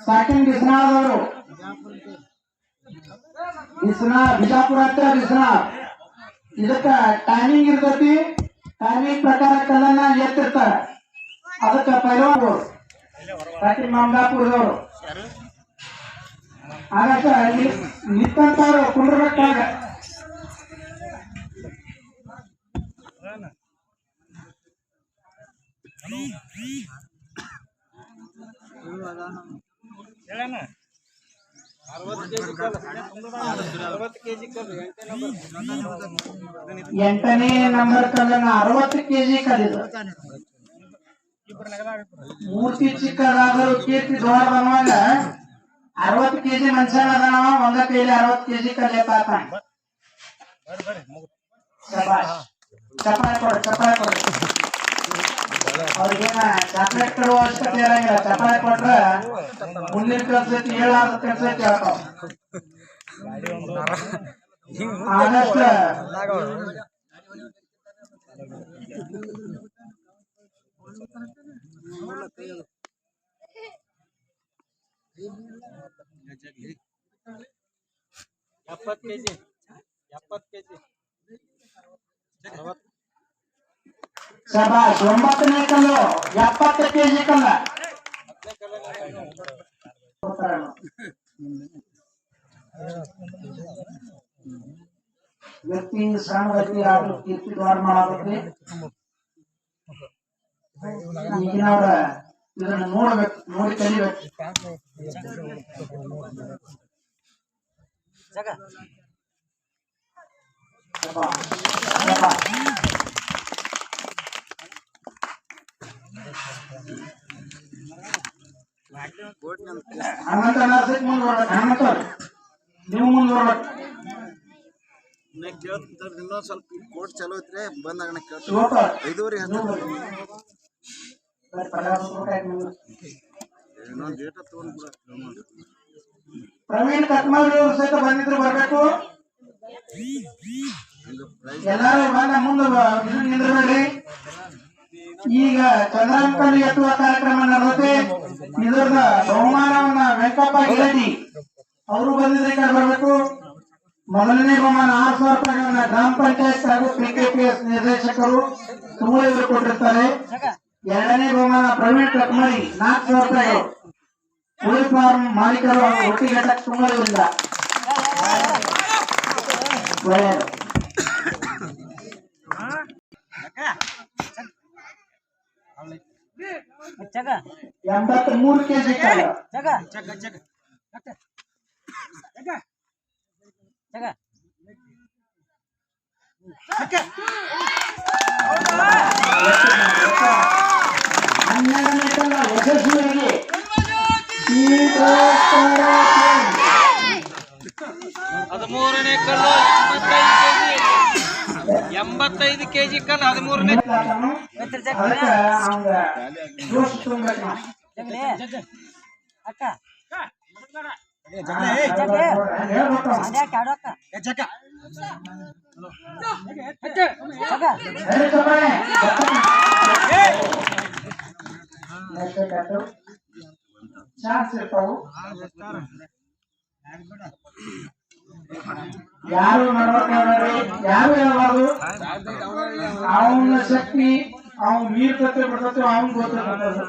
Starting ಬಿಸ್ನಾಳದವರು Biswa Bijapur ಹತ್ರ ಬಿಸ್ನಾ ಇದಕ್ಕ timing ಇರ್ತೈತಿ. ಟೈಮಿಂಗ್ ಪ್ರಕಾರ ಕಲ್ಲನ್ನ ಎತ್ತಿರ್ತಾರ. ಅದಕ್ಕ ಪೈಲವಾನರು ಸ್ಟಾರ್ಟಿಂಗ್ ಮಾಮಲಾಪುರದವರು ಆಗ ನಿಂತಂತವ್ರು ಕುಂಡ್ರಬೇಕಾಗ ಎಂಟನೇ ನಂಬರ್ ಕಲ್ಲನ್ನ ಅರವತ್ತು ಕೆಜಿ ಕಲಿದು ಮೂರ್ತಿ ಚಿಕ್ಕದಾದರೂ ಕೀರ್ತಿ ದೊಡ್ಡದನ್ನುವಾಗ ಅರವತ್ತು ಕೆಜಿ ಮನುಷ್ಯನ ಅದನವ ಒಂದ ಕೈಲಿ ಅರವತ್ತು ಕೆಜಿ ಕಲೆ ಪಾತಾನ. ಶಬಾಷ್. ಚಪಾಳೆ ಕೊಡು ಇರಂಗಿಲ್ಲ ಚಪಾಳೆ ಕೊಟ್ರ ಮುಂದಿನ ಕೆಲ್ಸಕ್ಕೆ ಏಳಾದ ಕೆಲ್ಸಕ್ಕೆ ಹೇಳ್ತಾವ ಆದಷ್ಟ ಎಪ್ಪತ್ತು ಕೆಜಿ ಎಪ್ಪತ್ತು ಕೆಜಿ ಶಬಾಷ್ ಒಂಬತ್ತನೇ ಕಲ್ಲು ಎಪ್ಪತ್ತು ಕೆಜಿ ಕಲ್ಲ ವ್ಯಕ್ತಿ ಸಣ್ಣ ವ್ಯಕ್ತಿ ಆದ್ರೂ ಕೀರ್ತಿ ದ್ವಾರ ಮಾಡಬೇಕು ಈಗಿನವ್ರ ಇದನ್ನ ನೋಡ್ಬೇಕು ನೋಡಿ ಕಲಿಬೇಕು ಶಬಾಷ್, ನೀವು ಇನ್ನೊಂದ್ ಸ್ವಲ್ಪ ಕೋಟ್ ಚಲೋ ಐತ್ರಿ ಬಂದಾಗ ಐದೂವರೆ ಇನ್ನೊಂದು ಡೇಟ ತಗೊಂಡ್ಬಿಡ ಸಹಿತ ಬಂದಿದ್ರು ಬರಬೇಕು ಎಲ್ಲಾರು ಮುಂದೆ ನಿಂದ್ರಬೇಡ್ರಿ ಈಗ ಚಂದ್ರಾಂಕಲ್ಲಿ ಎತ್ತುವ ಕಾರ್ಯಕ್ರಮ ನಡೆದೈತೆ ಇದರದ ಬಹುಮಾನವನ್ನ ವೆಂಕಪ್ಪ ಗಿರಡಿ ಅವರು ಬಂದಿದ್ರೆ ಕಡೆ ಬರಬೇಕು. ಮೊದಲನೇ ಬಹುಮಾನ ಆರು ಸಾವಿರ ರೂಪಾಯಿಗಳನ್ನ ಗ್ರಾಮ ಪಂಚಾಯತ್ ಹಾಗೂ ಪಿಕೆಪಿಎಸ್ ನಿರ್ದೇಶಕರು ಸುಮೂಲಿವರು ಕೊಟ್ಟಿರ್ತಾರೆ. ಎರಡನೇ ಬಹುಮಾನ ಪ್ರವೀಣ್ ಕಟ್ಮಳಿ ನಾಲ್ಕು ಸಾವಿರ ರೂಪಾಯಿಗಳು ಕೋಳಿ ಫಾರ್ಮ್ ಮಾಲೀಕರು ಹಾಗೂ ಒಟ್ಟಿ ಘಟಕ ಒಳ್ಳೆಯದು ಎಂಬತ್ ಮೂರು ಕೆಜಿ ಹನ್ನೆರಡನೇ ಕಾಲ. ಯಶಸ್ವಿಯಾಗಿ ಶ್ರೀಧರ ಹದಿಮೂರನೇ ಕಲ್ಲು ಎಂಬತ್ತೈದು ಕೆಜಿ. ಎಂಬತ್ತೈದು ಕೆಜಿ ಕಲ್ಲು ಹದಿಮೂರನೇ. ಅಕ್ಕ. ಯಾರು ನಡ್ಬೇಕಂದ್ರೆ ಯಾರು ಹೇಳ್ಬಾರ್ದು? ಅವನ ಶಕ್ತಿ ಅವ್ನ್ ಮೀರ್ತತೆ ಬಿಡ್ತತೆ ಅವ್ನ್ ಗೊತ್ತಿರ್ತದೆ